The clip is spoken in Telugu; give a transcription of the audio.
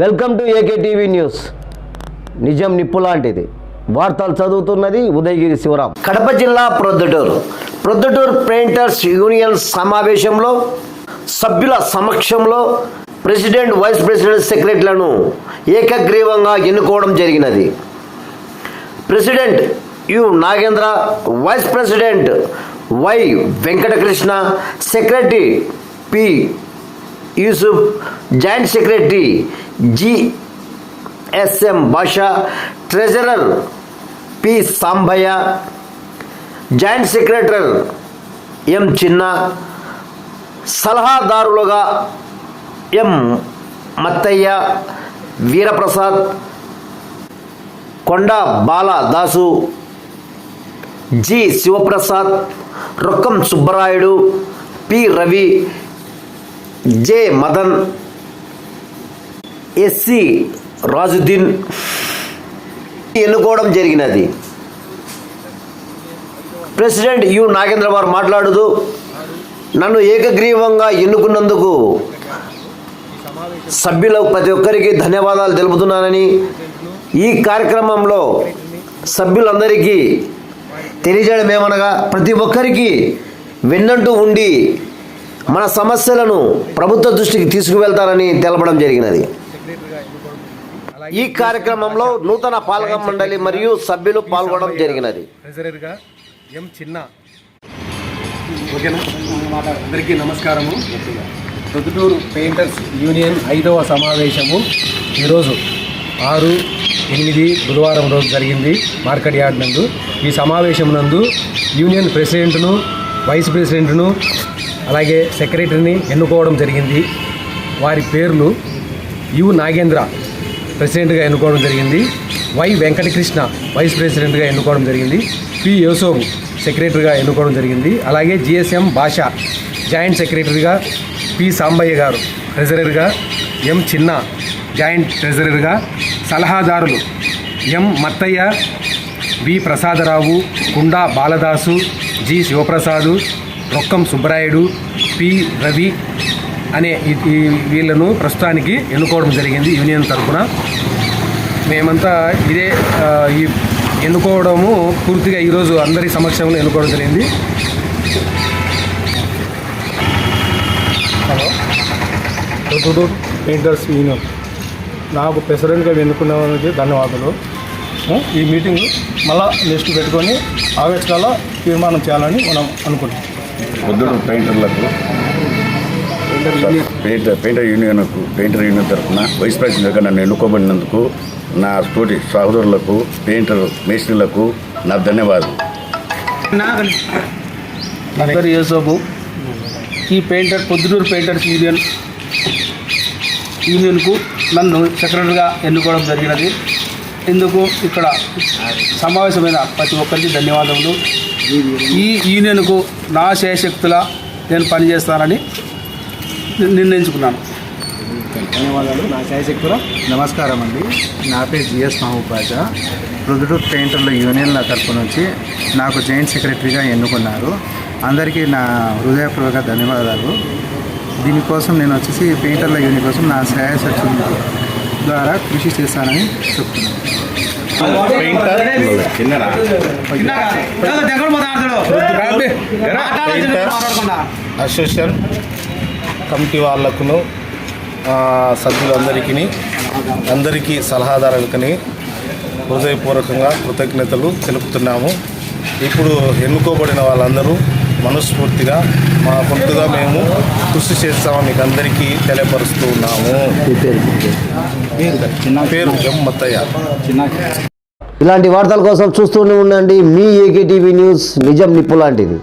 Welcome to AK TV news. నిజం నిప్పు లాంటిది. వార్తలు చదువుతున్నది ఉదయగిరి శివరాం. కడప జిల్లా ప్రొద్దుటూరు. ప్రొద్దుటూరు పెయింటర్స్ యూనియన్ సమావేశంలో సభ్యుల సమక్షంలో ప్రెసిడెంట్ వైస్ ప్రెసిడెంట్ సెక్రటరీలను ఏకగ్రీవంగా ఎన్నుకోవడం జరిగినది. President U. Nagendra vice president Y. Venkatakrishna secretary P. Yusuf joint secretary G Basha treasurer P Sambaiah joint secretary M Chinna సలహాదారులుగా M Mattaiah Veeraprasad Konda Baladasu G Sivaprasad Rokkam Subbarayudu P Ravi J. Madan S Rajuddin ఎన్నుకోవడం జరిగినది. President you. నాగేంద్ర వారు మాట్లాడుతూ నన్ను ఏకగ్రీవంగా ఎన్నుకున్నందుకు సభ్యుల ప్రతి ఒక్కరికి ధన్యవాదాలు తెలుపుతున్నానని ఈ కార్యక్రమంలో సభ్యులందరికీ తెలియజేయడం ఏమనగా ప్రతి ఒక్కరికి వెన్నంటూ ఉండి మన సమస్యలను ప్రభుత్వ దృష్టికి తీసుకువెళ్తారని తెలపడం జరిగినది. ఈ కార్యక్రమంలో నూతన పాలక మండలి మరియు సభ్యులు పాల్గొనడం జరిగినది. ఎం చిన్న. ఓకేనా? అందరికీ నమస్కారము. ప్రొద్దుటూరు పెయింటర్స్ యూనియన్ ఐదవ సమావేశము. ఈరోజు ఆరు ఎనిమిది బుధవారం రోజు జరిగింది మార్కెట్ యార్డ్ నందు. ఈ సమావేశం నందు యూనియన్ ప్రెసిడెంట్ను వైస్ ప్రెసిడెంట్ను అలాగే సెక్రటరీని ఎన్నుకోవడం జరిగింది. వారి పేర్లు యు నాగేంద్ర ప్రెసిడెంట్గా ఎన్నుకోవడం జరిగింది. వై వెంకటకృష్ణ వైస్ ప్రెసిడెంట్గా ఎన్నుకోవడం జరిగింది. పి యోసోబు సెక్రటరీగా ఎన్నుకోవడం జరిగింది. అలాగే జిఎస్ఎం భాష జాయింట్ సెక్రటరీగా పి సాంబయ్య గారు ట్రెజరర్గా ఎం చిన్న జాయింట్ ట్రెజరర్గా సలహాదారులు ఎం Mattaiah V Prasadarao Kunda Baladasu G Sivaprasadu Rokkam Subbarayudu P Ravi అనే ఈ- వీళ్ళను ప్రస్తుతానికి ఎన్నుకోవడం జరిగింది యూనియన్ తరఫున. మేమంతా ఇదే ఈ ఎన్నుకోవడము పూర్తిగా ఈరోజు అందరి సమక్షంలో ఎన్నుకోవడం జరిగింది. హలో. Proddatur painters union. నాకు ప్రెసిడెంట్గా ఎన్నుకున్నవారికి ధన్యవాదాలు. ఈ మీటింగ్ మళ్ళా లిస్ట్ పెట్టుకొని ఆగస్టు తీర్మానం చేయాలని మనం అనుకుంటున్నాం. పొద్దుడు పెయింటర్లకు పెయింటర్ పెయింటర్ యూనియన్కు పెయింటర్ యూనియన్ తరఫున వైస్ ప్రెసిడెంట్గా నన్ను ఎన్నుకోబడినందుకు నా తోటి సహోదరులకు పెయింటర్ మేస్త్రీలకు నా ధన్యవాదాలు. నా పేరు యేసోబు ఈ పెయింటర్ పొద్దుటూరు పెయింటర్స్ యూనియన్ యూనియన్కు నన్ను సెక్రటరీగా ఎన్నుకోవడం జరిగినది. ఇందుకు ఇక్కడ సమావేశమైన ప్రతి ఒక్కరికి ధన్యవాదములు. ఈ యూనియన్కు నా శయశక్తుల నేను పనిచేస్తానని నిర్ణయించుకున్నాను. ధన్యవాదాలు. నా శాయశక్తుల నమస్కారం అండి. నా పేరు జిఎస్ మహబూబ్ రుదుడు పెయింటర్ల యూనియన్ల తరపు నుంచి నాకు జాయింట్ సెక్రటరీగా ఎన్నుకున్నారు. అందరికీ నా హృదయపూర్వక ధన్యవాదాలు. దీనికోసం నేను వచ్చేసి పెయింటర్ల యూనియన్ కోసం నా శాయశక్తుల ద్వారా కృషి చేస్తానని చెప్తున్నాను. అసోసియేషన్ కమిటీ వాళ్ళకును ఆ, సభ్యులందరికీ అందరికీ సలహాదారులకని హృదయపూర్వకంగా కృతజ్ఞతలు తెలుపుతున్నాము. ఇప్పుడు ఎన్నుకోబడిన వాళ్ళందరూ మనస్ఫూర్తిగా మా కొంతగా మేము కృషి చేస్తామని మీకు అందరికీ తెలియపరుస్తూ ఉన్నాము. పేరు మత్తయ్య ఇలాంటి వార్తల కోసం చూస్తూనే ఉండండి. మీ ఏకే టీవీ న్యూస్ నిజం నిప్పు లాంటిది.